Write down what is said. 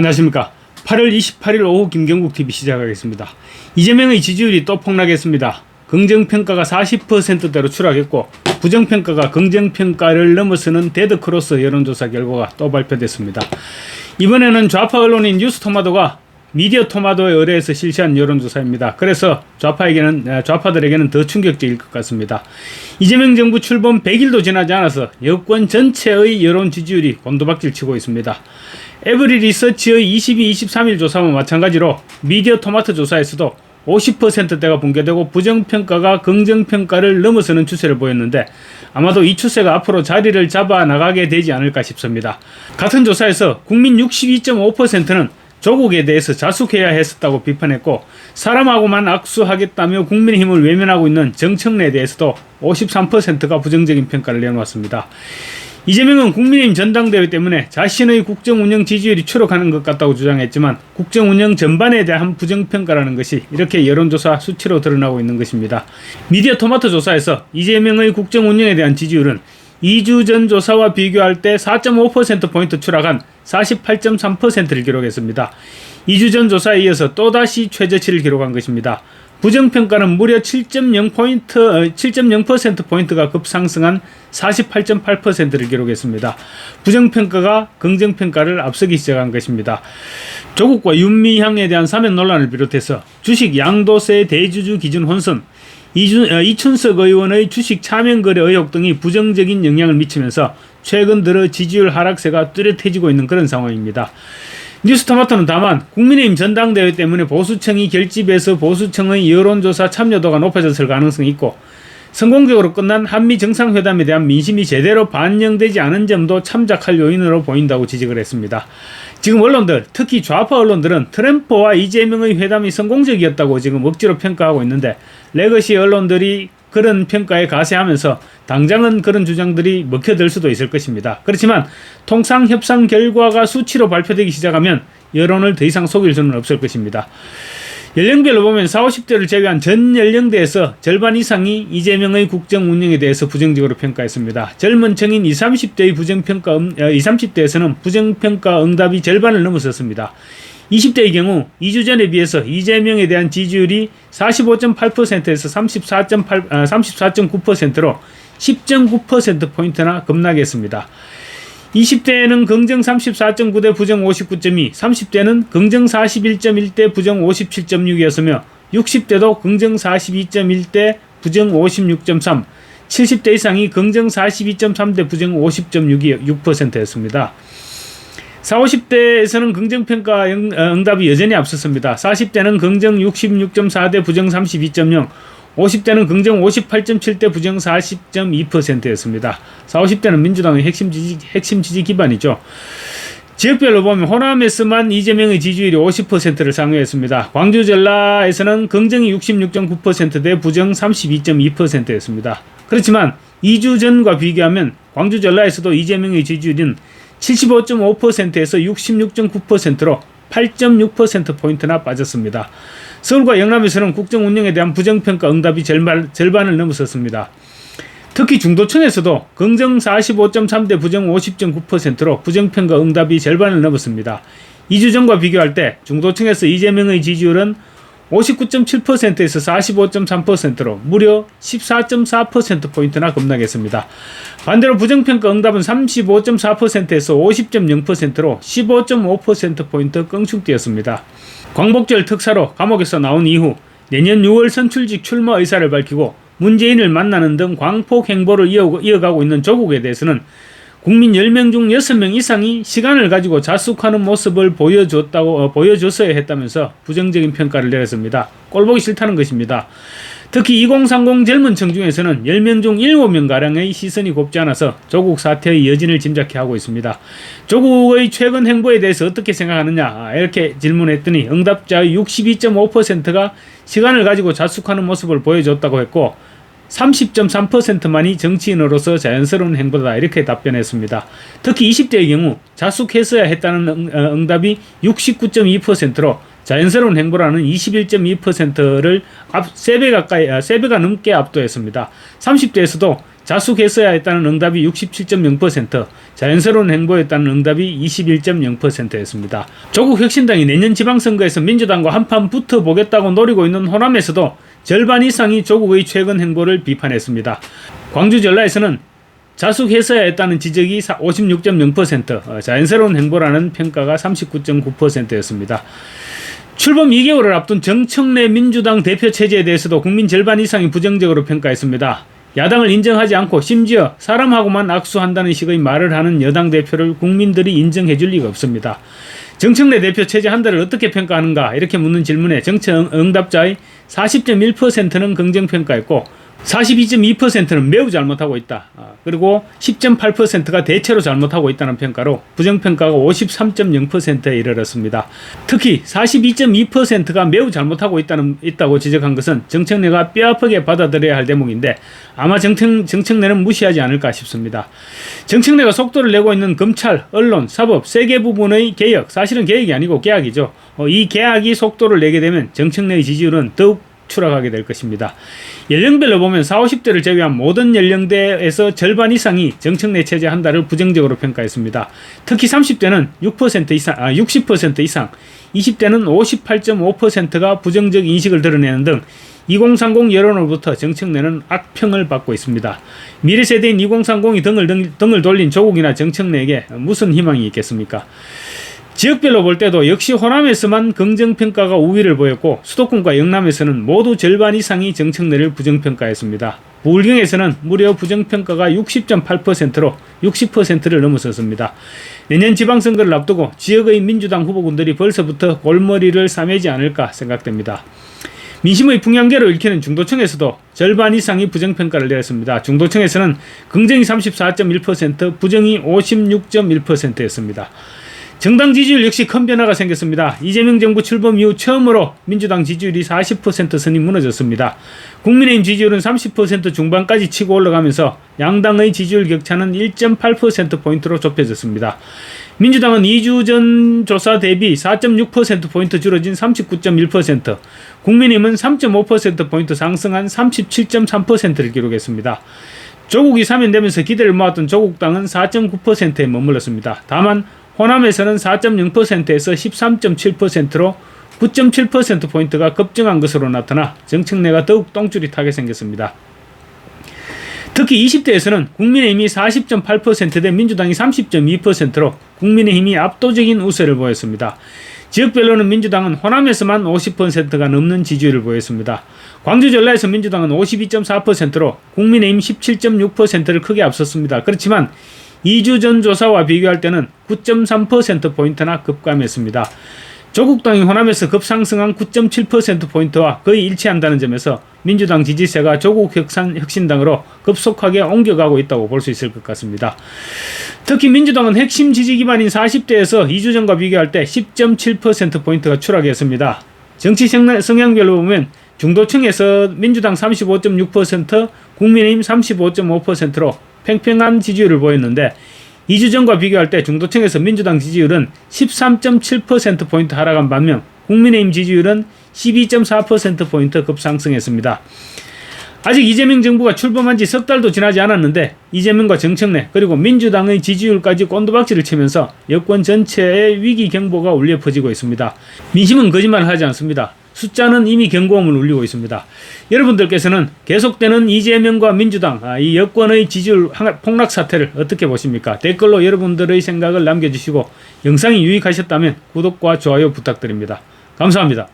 안녕하십니까. 8월 28일 오후 김경국 TV 시작하겠습니다. 이재명의 지지율이 또 폭락했습니다. 긍정평가가 40%대로 추락했고 부정평가가 긍정평가를 넘어서는 데드크로스 여론조사 결과가 또 발표됐습니다. 이번에는 좌파 언론인 뉴스토마토가 미디어 토마토에 의뢰해서 실시한 여론조사입니다. 그래서 좌파에게는 에, 좌파들에게는 더 충격적일 것 같습니다. 이재명 정부 출범 100일도 지나지 않아서 여권 전체의 여론 지지율이 곤두박질 치고 있습니다. 에브리 리서치의 22, 23일 조사와 마찬가지로 미디어 토마토 조사에서도 50%대가 붕괴되고 부정평가가 긍정평가를 넘어서는 추세를 보였는데 아마도 이 추세가 앞으로 자리를 잡아 나가게 되지 않을까 싶습니다. 같은 조사에서 국민 62.5%는 조국에 대해서 자숙해야 했었다고 비판했고 사람하고만 악수하겠다며 국민의힘을 외면하고 있는 정청래에 대해서도 53%가 부정적인 평가를 내놓았습니다. 이재명은 국민의힘 전당대회 때문에 자신의 국정운영 지지율이 추락하는 것 같다고 주장했지만 국정운영 전반에 대한 부정평가라는 것이 이렇게 여론조사 수치로 드러나고 있는 것입니다. 미디어 토마토 조사에서 이재명의 국정운영에 대한 지지율은 2주 전 조사와 비교할 때 4.5%포인트 추락한 48.3%를 기록했습니다. 2주 전 조사에 이어서 또다시 최저치를 기록한 것입니다. 부정평가는 무려 7.0포인트, 7.0%포인트가 급상승한 48.8%를 기록했습니다. 부정평가가 긍정평가를 앞서기 시작한 것입니다. 조국과 윤미향에 대한 사면 논란을 비롯해서 주식 양도세 대주주 기준 혼선, 이준, 어, 이춘석 의원의 주식 차명 거래 의혹 등이 부정적인 영향을 미치면서 최근 들어 지지율 하락세가 뚜렷해지고 있는 그런 상황입니다. 뉴스토마토는 다만 국민의힘 전당대회 때문에 보수청이 결집해서 보수청의 여론조사 참여도가 높아졌을 가능성이 있고 성공적으로 끝난 한미 정상회담에 대한 민심이 제대로 반영되지 않은 점도 참작할 요인으로 보인다고 지적을 했습니다. 지금 언론들, 특히 좌파 언론들은 트럼프와 이재명의 회담이 성공적이었다고 지금 억지로 평가하고 있는데 레거시 언론들이 그런 평가에 가세하면서 당장은 그런 주장들이 먹혀들 수도 있을 것입니다. 그렇지만 통상 협상 결과가 수치로 발표되기 시작하면 여론을 더 이상 속일 수는 없을 것입니다. 연령별로 보면 40, 50대를 제외한 전 연령대에서 절반 이상이 이재명의 국정 운영에 대해서 부정적으로 평가했습니다. 젊은 층인 20, 30대의 부정평가, 20, 30대에서는 부정평가 응답이 절반을 넘어섰습니다. 20대의 경우 2주 전에 비해서 이재명에 대한 지지율이 45.8%에서 34.8, 34.9%로 10.9%포인트나 급락했습니다. 20대에는 긍정 34.9 대 부정 59.2, 30대는 긍정 41.1 대 부정 57.6이었으며 60대도 긍정 42.1 대 부정 56.3, 70대 이상이 긍정 42.3 대 부정 50.6%였습니다. 40, 50대에서는 긍정평가 응, 어, 응답이 여전히 앞섰습니다. 40대는 긍정 66.4대 부정 32.0, 50대는 긍정 58.7대 부정 40.2%였습니다. 40, 50대는 민주당의 핵심 지지, 핵심 지지 기반이죠. 지역별로 보면 호남에서만 이재명의 지지율이 50%를 상회했습니다. 광주 전라에서는 긍정이 66.9%대 부정 32.2%였습니다. 그렇지만 2주 전과 비교하면 광주 전라에서도 이재명의 지지율은 75.5%에서 66.9%로 8.6%포인트나 빠졌습니다. 서울과 영남에서는 국정 운영에 대한 부정평가 응답이 절반, 절반을 넘어섰습니다. 특히 중도층에서도 긍정 45.3대 부정 50.9%로 부정평가 응답이 절반을 넘었습니다. 2주 전과 비교할 때 중도층에서 이재명의 지지율은 59.7%에서 45.3%로 무려 14.4%포인트나 급락했습니다. 반대로 부정평가 응답은 35.4%에서 50.0%로 15.5%포인트 껑충뛰었습니다. 광복절 특사로 감옥에서 나온 이후 내년 6월 선출직 출마 의사를 밝히고 문재인을 만나는 등 광폭 행보를 이어가고 있는 조국에 대해서는 국민 10명 중 6명 이상이 시간을 가지고 자숙하는 모습을 보여줬다고, 어, 보여줬어야 했다면서 부정적인 평가를 내렸습니다. 꼴보기 싫다는 것입니다. 특히 2030 젊은 층 중에서는 10명 중 7명가량의 시선이 곱지 않아서 조국 사태의 여진을 짐작해 하고 있습니다. 조국의 최근 행보에 대해서 어떻게 생각하느냐 이렇게 질문했더니 응답자의 62.5%가 시간을 가지고 자숙하는 모습을 보여줬다고 했고 30.3%만이 정치인으로서 자연스러운 행보다 이렇게 답변했습니다. 특히 20대의 경우 자숙했어야 했다는 응, 어, 응답이 69.2%로 자연스러운 행보라는 21.2%를 앞 3배 가까이 3배가 아, 넘게 압도했습니다. 30대에서도 자숙했어야 했다는 응답이 67.0%, 자연스러운 행보였다는 응답이 21.0%였습니다. 조국 혁신당이 내년 지방선거에서 민주당과 한판 붙어보겠다고 노리고 있는 호남에서도 절반 이상이 조국의 최근 행보를 비판했습니다. 광주 전라에서는 자숙했어야 했다는 지적이 56.0%, 어, 자연스러운 행보라는 평가가 39.9%였습니다. 출범 2개월을 앞둔 정청래 민주당 대표 체제에 대해서도 국민 절반 이상이 부정적으로 평가했습니다. 야당을 인정하지 않고 심지어 사람하고만 악수한다는 식의 말을 하는 여당 대표를 국민들이 인정해 줄 리가 없습니다. 정청래 대표 체제 한 달을 어떻게 평가하는가 이렇게 묻는 질문에 정청 응답자의 40.1%는 긍정평가했고 42.2%는 매우 잘못하고 있다. 아, 그리고 10.8%가 대체로 잘못하고 있다는 평가로 부정평가가 53.0%에 이르렀습니다. 특히 42.2%가 매우 잘못하고 있다는, 있다고 지적한 것은 정청래가 뼈아프게 받아들여야 할 대목인데 아마 정청, 정청래는 무시하지 않을까 싶습니다. 정청래가 속도를 내고 있는 검찰, 언론, 사법 세 개 부분의 개혁, 사실은 개혁이 아니고 계약이죠. 어, 이 계약이 속도를 내게 되면 정청래의 지지율은 더욱 추락하게 될 것입니다. 연령별로 보면 40, 50대를 제외한 모든 연령대에서 절반 이상이 정청래 체제 한 달을 부정적으로 평가했습니다. 특히 30대는 6% 이상, 아, 60% 이상, 20대는 58.5%가 부정적 인식을 드러내는 등 2030 여론으로부터 정청래는 악평을 받고 있습니다. 미래 세대인 2030이 등을, 등, 등을 돌린 조국이나 정청래에게 무슨 희망이 있겠습니까? 지역별로 볼 때도 역시 호남에서만 긍정평가가 우위를 보였고 수도권과 영남에서는 모두 절반 이상이 정청래를 부정평가했습니다. 부울경에서는 무려 부정평가가 60.8%로 60%를 넘어섰습니다. 내년 지방선거를 앞두고 지역의 민주당 후보군들이 벌써부터 골머리를 싸매지 않을까 생각됩니다. 민심의 풍향계로 읽히는 중도층에서도 절반 이상이 부정평가를 내렸습니다. 중도층에서는 긍정이 34.1%, 부정이 56.1%였습니다. 정당 지지율 역시 큰 변화가 생겼습니다. 이재명 정부 출범 이후 처음으로 민주당 지지율이 40% 선이 무너졌습니다. 국민의힘 지지율은 30% 중반까지 치고 올라가면서 양당의 지지율 격차는 1.8%포인트로 좁혀졌습니다. 민주당은 2주 전 조사 대비 4.6%포인트 줄어진 39.1%, 국민의힘은 3.5%포인트 상승한 37.3%를 기록했습니다. 조국이 사면되면서 기대를 모았던 조국당은 4.9%에 머물렀습니다. 다만 호남에서는 4.0%에서 13.7%로 9.7%포인트가 급증한 것으로 나타나 정청래가 더욱 똥줄이 타게 생겼습니다. 특히 20대에서는 국민의힘이 40.8%대 민주당이 30.2%로 국민의힘이 압도적인 우세를 보였습니다. 지역별로는 민주당은 호남에서만 50%가 넘는 지지율을 보였습니다. 광주 전라에서 민주당은 52.4%로 국민의힘 17.6%를 크게 앞섰습니다. 그렇지만 2주 전 조사와 비교할 때는 9.3%포인트나 급감했습니다. 조국당이 호남에서 급상승한 9.7%포인트와 거의 일치한다는 점에서 민주당 지지세가 조국 혁신당으로 급속하게 옮겨가고 있다고 볼 수 있을 것 같습니다. 특히 민주당은 핵심 지지 기반인 40대에서 2주 전과 비교할 때 10.7%포인트가 추락했습니다. 정치 성향별로 보면 중도층에서 민주당 35.6%, 국민의힘 35.5%로 팽팽한 지지율을 보였는데 2주 전과 비교할 때 중도층에서 민주당 지지율은 13.7%포인트 하락한 반면 국민의힘 지지율은 12.4%포인트 급상승했습니다. 아직 이재명 정부가 출범한 지 석 달도 지나지 않았는데 이재명과 정청래 그리고 민주당의 지지율까지 꼰두박질을 치면서 여권 전체에 위기 경보가 울려 퍼지고 있습니다. 민심은 거짓말을 하지 않습니다. 숫자는 이미 경고음을 울리고 있습니다. 여러분들께서는 계속되는 이재명과 민주당 아, 이 여권의 지지율 폭락 사태를 어떻게 보십니까? 댓글로 여러분들의 생각을 남겨주시고 영상이 유익하셨다면 구독과 좋아요 부탁드립니다. 감사합니다.